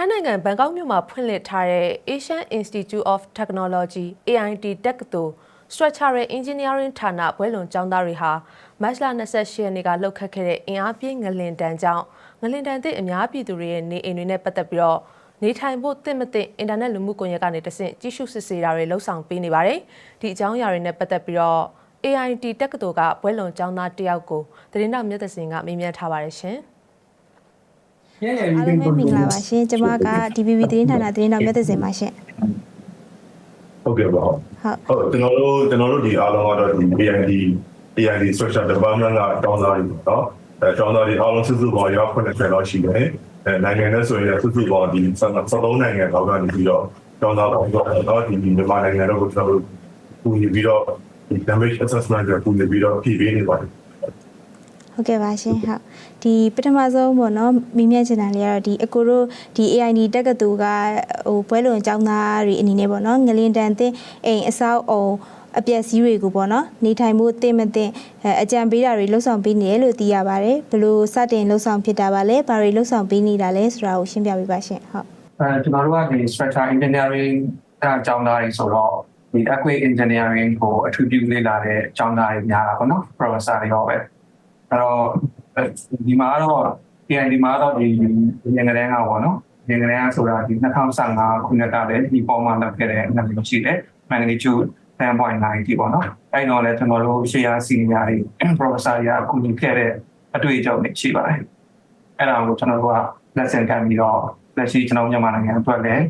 ထိုင်းနိုင်ငံဘန်ကောက်မြို့မှာဖွင့်လှစ်ထားတဲ့ Asian Institute of Technology AIT တက္ကသိုလ် Structural Engineering ဌာနဘွဲလွန်ကျောင်းသားတွေဟာမတ်လ28ရက်နေ့ကလှုပ်ခတ်ခဲ့တဲ့အင်အားပြင်းငလင်တန်းကြောင့်ငလင်တန်းသစ်အများပြည်သူတွေရဲ့နေအိမ်တွေနဲ့ပတ်သက်ပြီးတော့နေထိုင်ဖို့တင့်မတင့်အင်တာနက်လူမှုကွန်ရက်ကနေတဆင့်ကြည့်ရှုစစ်ဆေးတာတွေလှုပ်ဆောင်ပေးနေပါတယ်။ဒီအကြောင်းအရာတွေနဲ့ပတ်သက်ပြီးတော့ AIT တက္ကသိုလ်ကဘွဲလွန်ကျောင်းသားတယောက်ကိုသတင်းတောက်မြတ်သစင်ကမေးမြန်းထားပါတယ်ရှင်။ ရဲ့ရဲ့အားလုံးပဲမင်္ဂလာပါရှင်ကျွန်မက DVB သတင်းဌာနသတင်းတော်မြတ်သစင်ပါရှင်ဟုတ်ကဲ့ပါဟုတ်ဟုတ်ဟုတ်ကျွန်တော်တို့ကျွန်တော်တို့ဒီအားလုံးကတော့ဒီ AID AID structure development ကတောင်းသားတွေပေါ့နော်အဲတောင်းသားတွေအားလုံးစုစုပေါင်းရောက်90လောက်ရှိတယ်အဲနိုင်ငံနဲ့ဆိုရင်စုစုပေါင်းဒီ73နိုင်ငံလောက်ကနေပြီးတော့တောင်းသားပေါင်းတော့တော့ဒီမြန်မာနိုင်ငံတော့ကျွန်တော်တို့ပူနေပြီးတော့ဒီ damage assessment ကိုပူနေပြီးတော့ဖြည့်ပေးနေပါတယ် ဟုတ်ကဲ့ပါရှင်ဟုတ်ဒီပထမဆုံးပေါ့နော်မိမြတ်ချင်တာလေးကတော့ဒီအကိုတို့ဒီ AID တက္ကသိုလ်ကဟိုဘွဲလွန်ကျောင်းသားတွေအနေနဲ့ပေါ့နော်ငလင်တန်တင်အိမ်အဆောက်အုံအပျက်စီးတွေကိုပေါ့နော်နေထိုင်မှုတင့်မတင့်အဲအကြံပေးတာတွေလှုပ်ဆောင်ပေးနေတယ်လို့သိရပါတယ်ဘယ်လိုစတင်လှုပ်ဆောင်ဖြစ်တာပါလဲဘာတွေလှုပ်ဆောင်ပေးနေတာလဲဆိုတာကိုရှင်းပြပေးပါရှင်ဟုတ်အဲကျွန်တော်တို့ကဒီ structure engineering အကြောင်းသားတွေဆိုတော့ဒီ earthquake engineering ကိုအထူးပြုလေ့လာတဲ့အကြောင်းသားတွေများတာပေါ့နော် professor တွေရောပဲ အဲ့တော့ဒီမှာတော့ PID မှာတော့ဒီငငရန်ကပေါ့နော်ငငရန်ကဆိုတာဒီ2015ခုနှစ်ကလည်းဒီပေါ်မှာလုပ်ခဲ့တဲ့ငလရှိတယ် magnitude 10.9ဒီပေါ့နော်အဲ့တော့လည်းကျွန်တော်တို့ share senior တွေ professor တွေအကူအညီခဲ့တဲ့အတွေ့အကြုံတွေရှိပါတယ်အဲ့ဒါကိုကျွန်တော်တို့က lesson ခံပြီးတော့လက်ရှိကျွန်တော်မြန်မာနိုင်ငံအတွက်လည်း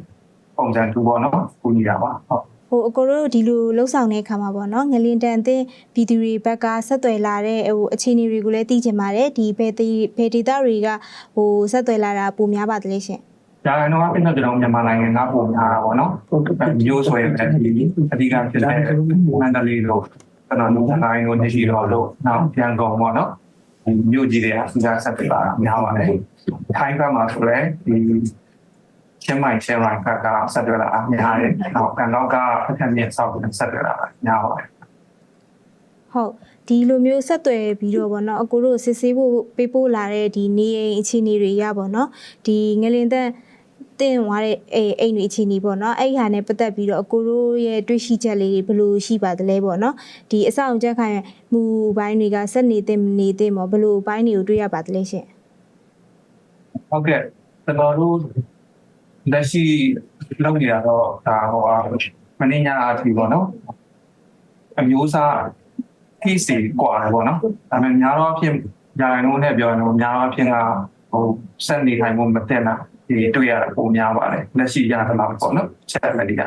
ပုံစံတူပေါ့နော်ကူညီတာပါဟုတ် ဟိုအကိုတို့ဒီလိုလှုပ်ဆောင်တဲ့အခါမှာပေါ့နော်ငလင်တန်တဲ့ဗီဒီယိုတွေဘက်ကဆက်သွယ်လာတဲ့ဟိုအခြေအနေတွေကိုလည်းသိချင်ပါတယ်ဒီဘယ်တီဘယ်ဒေတာတွေကဟိုဆက်သွယ်လာတာပိုများပါတယ်လေရှင်ဒါကတော့အပြင်တော့ကျွန်တော်မြန်မာနိုင်ငံကပုံများတာပေါ့နော်မျိုးဆွဲပဲဒီအဓိကဖြစ်တဲ့မန္တလေးလို့ကျွန်တော်တို့နိုင်ငံကိုနေရှိတော့လို့နောက်ပြန်ကုန်ပေါ့နော်ဒီမြို့ကြီးတွေကစူးစမ်းဆက်ပြတာများပါတယ်ထိုင်းဘက်မှာဆိုလည်းဒီ ချင်းမိုင်ချင်းရိုင်းကကဆက်ပြတာအများတယ်နောက်ကန်တော့ကအထက်မြင့်ဆောက်ပြီးဆက်ပြတာများပါတယ်ဟုတ်ဒီလိုမျိုးဆက်သွယ်ပြီးတော့ပေါ့နော်အကိုတို့စစ်ဆေးဖို့ပေးပို့လာတဲ့ဒီနေအိမ်အခြေအနေတွေရပေါ့နော်ဒီငလင်တန်တင်သွားတဲ့အိမ်အိမ်တွေအခြေအနေပေါ့နော်အဲ့ဒီဟာနဲ့ပတ်သက်ပြီးတော့အကိုတို့ရဲ့တွေးရှိချက်လေးတွေဘယ်လိုရှိပါသလဲပေါ့နော်ဒီအဆောင်ချက်ခိုင်မူပိုင်းတွေကဆက်နေတဲ့မနေတဲ့မောဘယ်လိုဘိုင်းတွေကိုတွေးရပါသလဲရှင်ဟုတ်ကဲ့ကျွန်တော်တို့ လက်ရှိလုပ်နေတာတော့ဒါဟိုအားမင်းညာအထီပေါ့နော်အမျိုးအစား case တွေกว่าတယ်ပေါ့နော်ဒါပေမဲ့များတော့အဖြစ်ညာရင်တော့နဲ့ပြောရင်တော့များတော့အဖြစ်ကဟိုစက်နေထိုင်မှုမတင်တာဒီတွေ့ရတာပုံများပါတယ်လက်ရှိရတယ်လားပေါ့နော်ချက်လက်တွေက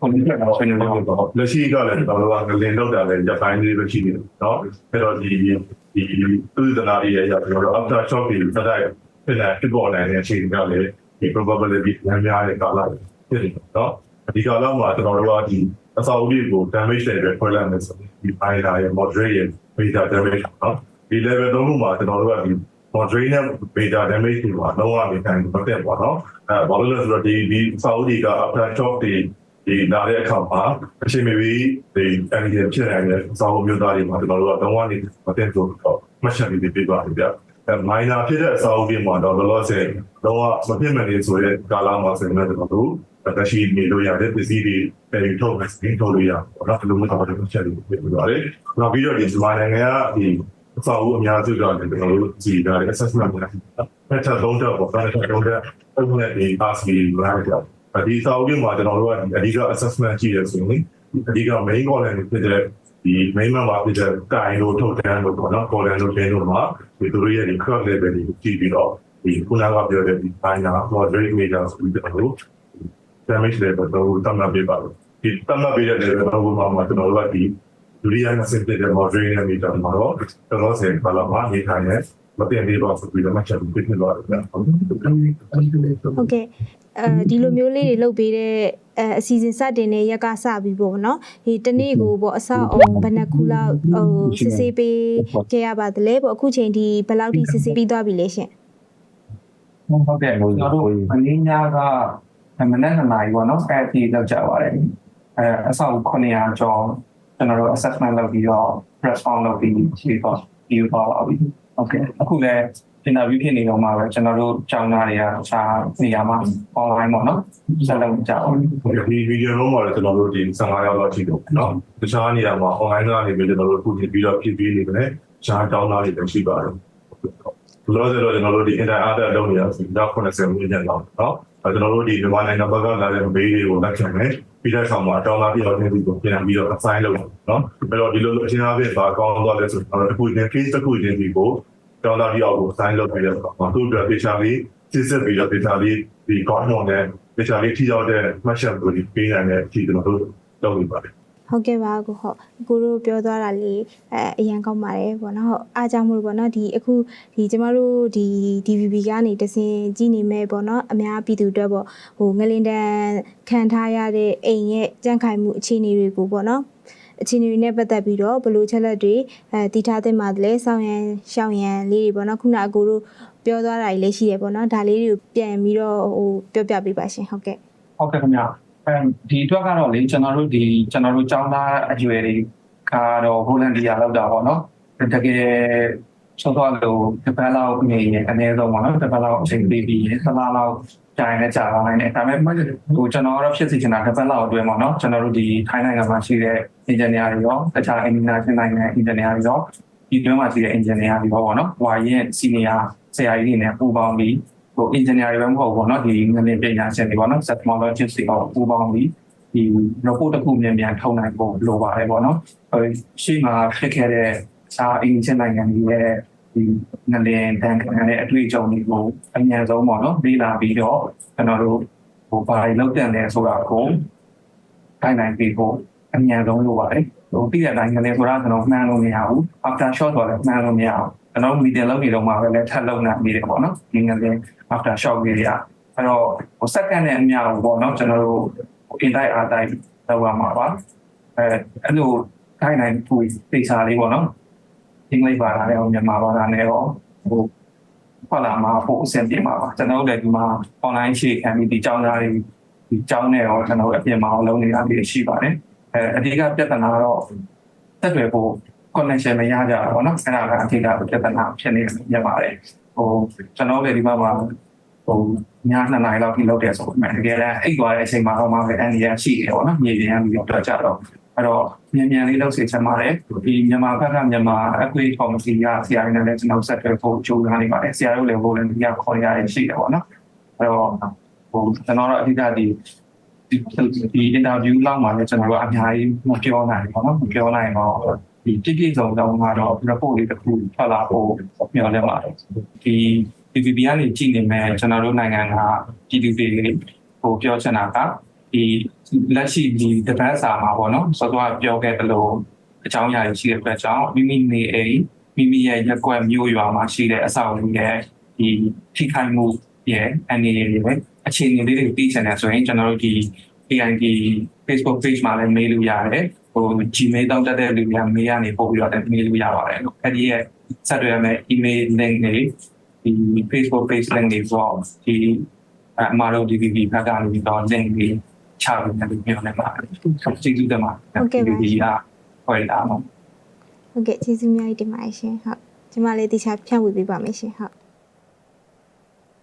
ဟိုဒီကတော့ဆွေးနွေးလို့ လက်ရှိကလည်းကျွန်တော်တို့ကငလင်လောက်တာလည်းရပိုင်းလေးပဲရှိနေတယ်เนาะအဲ့တော့ဒီဒီသုဒနာတွေရရကျွန်တော်တို့ after shock တွေတက်တဲ့ဖြစ်တဲ့ဖြစ်ပေါ်နိုင်တဲ့အခြေအနေကလည်း ဒီ probability များများတဲ့ကာလဖြစ်နေเนาะဒီကာလမှာကျွန်တော်တို့ကဒီအစာအုပ်တွေကို damage တွေခွဲလိုက်မယ်ဆိုရင်ဒီ minor ရ moderate ရ major damage เนาะဒီ level 3ခုမှာကျွန်တော်တို့ကဒီ moderate နဲ့ major damage တွေမှာလုံးဝနေတိုင်းမတက်ပါတော့အဲဘာလို့လဲဆိုတော့ဒီဒီစာအုပ်တွေက after shock တွေဒီနားတဲ့အခါမှာအချိန်မီဒီဒီ energy ဖြစ်နေတဲ့စာအုပ်မျိုးသားတွေမှာကျွန်တော်တို့ကလုံးဝနေမတက်ဆိုတော့မှတ်ချက်လေးပြပါပြ အဲ minor ဖြစ်တဲ့အစာအုပ်တွေမှာတော့လောလောဆယ်လုံးဝမဖြစ်မနေဆိုတဲ့ကာလမှာဆိုရင်တော့ကျွန်တော်တို့တရှိနေလို့ရတဲ့ပစ္စည်းတွေပြန်ထုတ်မယ်စင်ထုတ်လို့ရပါတော့ဘယ်လိုမှတော့မှတ်ချက်လေးပြပြပါတယ်နောက်ပြီးတော့ဒီဒီနိုင်ငံကဒီအစာအုပ်အများစုကလည်းကျွန်တော်တို့ကြည်တာ assessment တွေဖက်ချက်သုံးချက်ပေါ့ဖက်ချက်သုံးချက်ပုံနဲ့ဒီ pass ပြီးလာတယ်ဒီစာအုပ်တွေမှာကျွန်တော်တို့ကအဓိက assessment ကြည့်ရဆိုရင်အဓိက main column ဖြစ်တဲ့ ဒီ main မှာဖြစ်တဲ့ကိုင်လို့ထုတ်တန်းလို့ပေါ့နော် column လို့တင်းလို့မှာဒီသူတို့ရဲ့ဒီ curve level တွေကိုကြည့်ပြီးတော့ဒီခုနကပြောတဲ့ဒီ final moderate major ဆိုပြီးတော့ damage level တော့တတ်မှတ်ပေးပါလို့ဒီတတ်မှတ်ပေးတဲ့ level တော့မှာမှာကျွန်တော်တို့ကဒီဒုတိယနဲ့ဆင့်တဲ့ moderate နဲ့ major မှာတော့တော်တော်ဆယ်ဘာလို့မှနေထိုင်နေမတင်သေးပါဘူးပြီးတော့မှချက်ပြီးပြသွားတယ်ဗျာဟုတ်ကဲ့ဟုတ်ကဲ့ အဲဒီလိုမျိုးလေးတွေလုပ်ပေးတဲ့အဲအစီအစဉ်စတင်တဲ့ရက်ကစပြီးပေါ့နော်ဒီတနေ့ကိုပေါ့အဆောက်အုံဘယ်နှခုလောက်ဟိုစစ်ဆေးပေးခဲ့ရပါသလဲပေါ့အခုချိန်ဒီဘယ်လောက်ထိစစ်ဆေးပြီးသွားပြီလဲရှင်ဟုတ်ကဲ့ကျွန်တော်တို့အနည်းများကမနေ့ကနိုင်ပေါ့နော်အဲ့ဒီလောက်ကြပါတယ်အဲအဆောက်900ကျော်ကျွန်တော်တို့ assessment လုပ်ပြီးတော့ response လုပ်ပြီးဖြေတော့ပြီးတော့ပါပြီဟုတ်ကဲ့အခုလည်း င်တာဗျူးဖြစ်နေတော့မှပဲကျွန်တော်တို့ကျောင်းသားတွေကစာနေရာမှာ online ပေါ့နော်ဆက်လုပ်ကြအောင် ဒီဗီဒီယိုလုံးမှာလည်းကျွန်တော်တို့ဒီ15ရောက်လောက်ရှိတော့เนาะတခြားနေရာမှာ online ကနေပြီးကျွန်တော်တို့အခုဒီပြီးတော့ဖြစ်ပြီးနေတယ်ရှားတောင်းသားတွေလည်းရှိပါတယ်လောလောဆယ်တော့ကျွန်တော်တို့ဒီ inter other လုပ်နေရဆိုတော့90ဝန်းကျင်လောက်เนาะအဲကျွန်တော်တို့ဒီမြန်မာနိုင်ငံဘက်ကလာတဲ့ဘေးတွေကိုလက်ခံမယ်ပြီးတဲ့အခါမှာတောင်းသားပြောင်းနေပြီးတော့ပြန်ပြီးတော့ assign လုပ်တယ်เนาะအဲ့တော့ဒီလိုအချင်းအပြည့်ပါကောင်းသွားလဲဆိုတော့အခုဒီ case တစ်ခုချင်းဒီကို တောင်းသားပြောင်းကို assign လုပ်ပြီးတော့သူတို့ပြချာလေးစစ်စစ်ပြီးတော့ပြချာလေးဒီ corner နဲ့ပြချာလေးထိရောက်တဲ့ matchup ကိုဒီပေးနိုင်တဲ့အချိန်ကျွန်တော်တို့လုပ်နေပါတယ်ဟုတ်ကဲ့ပါကိုဟုတ်ကိုတို့ပြောသွားတာလေးအဲအရန်ကောင်းပါတယ်ပေါ့နော်ဟုတ်အားကြောင့်မလို့ပေါ့နော်ဒီအခုဒီကျမတို့ဒီ DVB ကနေတစင်ကြည့်နေမဲ့ပေါ့နော်အများပြည်သူအတွက်ပေါ့ဟိုငလင်တန်ခံထားရတဲ့အိမ်ရဲ့ကြန့်ခိုင်မှုအခြေအနေတွေကိုပေါ့နော် အခြေအနေတွေနဲ့ပတ်သက်ပြီးတော့ဘယ်လိုချက်လက်တွေအဲတည်ထားသင့်ပါတယ်လဲစောင်းရန်ရှောင်းရန်လေးတွေပေါ့နော်ခုနအကိုတို့ပြောသွားတာကြီးလည်းရှိတယ်ပေါ့နော်ဒါလေးတွေကိုပြန်ပြီးတော့ဟိုပြောပြပေးပါရှင်ဟုတ်ကဲ့ဟုတ်ကဲ့ခင်ဗျအဲဒီအတွက်ကတော့လေကျွန်တော်တို့ဒီကျွန်တော်တို့ကျောင်းသားအရွယ်တွေကတော့ဟိုလန်ဒီယာလောက်တာပေါ့နော်တကယ် ဆုံးသွားလို့တစ်ပတ်လောက်နေရင်အနည်းဆုံးပေါ့နော်တစ်ပတ်လောက်အချိန်ပေးပြီးရင်တစ်လလောက်ကြာရင်လည်းကြာသွားနိုင်တယ်ဒါပေမဲ့ဟိုကျွန်တော်ကတော့ဖြစ်စီချင်တာတစ်ပတ်လောက်အတွင်းပေါ့နော်ကျွန်တော်တို့ဒီထိုင်းနိုင်ငံမှာရှိတဲ့ engineer တွေရောတခြား international နိုင်ငံ engineer တွေရောဒီတွင်းမှာရှိတဲ့ engineer တွေရောပေါ့နော်ဟွာရင် senior ဆရာကြီးတွေနဲ့ပူးပေါင်းပြီးဟို engineer တွေပဲမဟုတ်ဘူးပေါ့နော်ဒီငလင်ပညာရှင်တွေပေါ့နော် seismologist တွေရောပူးပေါင်းပြီးဒီ report တစ်ခုမြန်မြန်ထုတ်နိုင်ဖို့လိုပါတယ်ပေါ့နော်အဲရှေ့မှာဖြစ်ခဲ့တဲ့ စာအင်ဂျင်နိုင်ငံတွေရဲ့ဒီငလင်တန်ခံရတဲ့အတွေ့အကြုံတွေကိုအများဆုံးပေါ့နော်လေ့လာပြီးတော့ကျွန်တော်တို့ဟိုဘာတွေလုပ်တဲ့လဲဆိုတာကိုတိုင်းနိုင်ပြီးဖို့အများဆုံးလိုပါတယ်ဟိုပြီးတဲ့အတိုင်းငလင်ဆိုတာကျွန်တော်မှန်းလို့မရဘူး after shot ဆိုတော့မှန်းလို့မရဘူးကျွန်တော်မီဒီယာလုပ်နေတော့မှပဲလည်းထပ်လုပ်နိုင်နေတယ်ပေါ့နော်ဒီငလင် after shot ကြီးတွေကအဲ့တော့ဟို second နဲ့အများဘူးပေါ့နော်ကျွန်တော်တို့ in type r type လောက်ရမှာပါအဲအဲ့လိုတိုင်းနိုင်ပူသိစာလေးပေါ့နော် အင်္ဂလိပ်ဘာသာနဲ့မြန်မာဘာသာနဲ့ရောဟိုဟုတ်လားမှာပို့အဆင်ပြေမှာပါကျွန်တော်တို့လည်းဒီမှာ online ရှေ့ခံပြီးဒီကြောင်းသားတွေဒီကြောင်းနဲ့ရောကျွန်တော်တို့အပြင်မှာလုံးနေတာလေးရှိပါတယ်အဲအဓိကပြဿနာတော့တက်တွေပို့ connection မရကြဘူးပေါ့နော်အဲ့ဒါကအဓိကပြဿနာဖြစ်နေရပါတယ်ဟိုကျွန်တော်လည်းဒီမှာမှာဟိုည2နာရီလောက်ထိလောက်တယ်ဆိုပေမဲ့တကယ်လည်းအိတ်သွားတဲ့အချိန်မှာတော့မှပဲအန်ဒီရရှိတယ်ပေါ့နော်မြေပြင်ပြီးတော့ကြတော့ အဲ့တော့မြန်မြန်လေးလုပ်စေချင်ပါတယ်ဒီမြန်မာဘက်ကမြန်မာအကွေးကော်မတီကဆရာတွေနဲ့လည်းကျွန်တော်ဆက်သွယ်ဖို့ကြိုးစားနေပါတယ်ဆရာတို့လည်းဘိုးလည်းဒီကခေါ်ရရရှိတယ်ပေါ့နော်အဲ့တော့ဟိုကျွန်တော်တို့အဓိကဒီဒီဒီ interview လောက်မှာလည်းကျွန်တော်တို့အများကြီးမပြောနိုင်ဘူးပေါ့နော်မပြောနိုင်တော့ဒီတိတိကျကျတော့ကတော့ report လေးတစ်ခုထွက်လာဖို့မျှော်လင့်ပါတယ်ဒီ PPP ကနေကြည့်နေမယ်ကျွန်တော်တို့နိုင်ငံက GDP ဟိုပြောချင်တာက ဒီလက်ရှိဒီတပတ်စာမှာပေါ့နော်စောစောကပြောခဲ့တယ်လို့အကြောင်းအရာရှိတဲ့အတွက်ကြောင့်မိမိနေအိမ်မိမိရဲ့ရက်ကွက်မြို့ရွာမှာရှိတဲ့အဆောက်အဦရဲ့ဒီထိခိုက်မှုရဲ့အနေနဲ့တွေပဲအခြေအနေလေးတွေသိချင်တယ်ဆိုရင်ကျွန်တော်တို့ဒီ AID Facebook page မှာလည်းမေးလို့ရတယ်ဟို Gmail တောင်းတတဲ့လူများမေးရနေပို့ပြီးတော့မေးလို့ရပါတယ်လို့အဲ့ဒီရဲ့ဆက်သွယ်ရမယ့် email link တွေဒီ Facebook page link တွေပေါ့ဒီအမှားတော့ DVB ဘက်ကနေပြီးတော့ link တွေ ချပြီးလည်းပြောနေပါတယ်ဆက်ကြည့်ကြည့်တယ်မှာ DVB ကဟောလာမှာဟုတ်ကဲ့ကျေးဇူးအများကြီးတင်ပါတယ်ရှင်ဟုတ်ကျမလေးတခြားဖြန့်ဝေပေးပါမယ်ရှင်ဟုတ်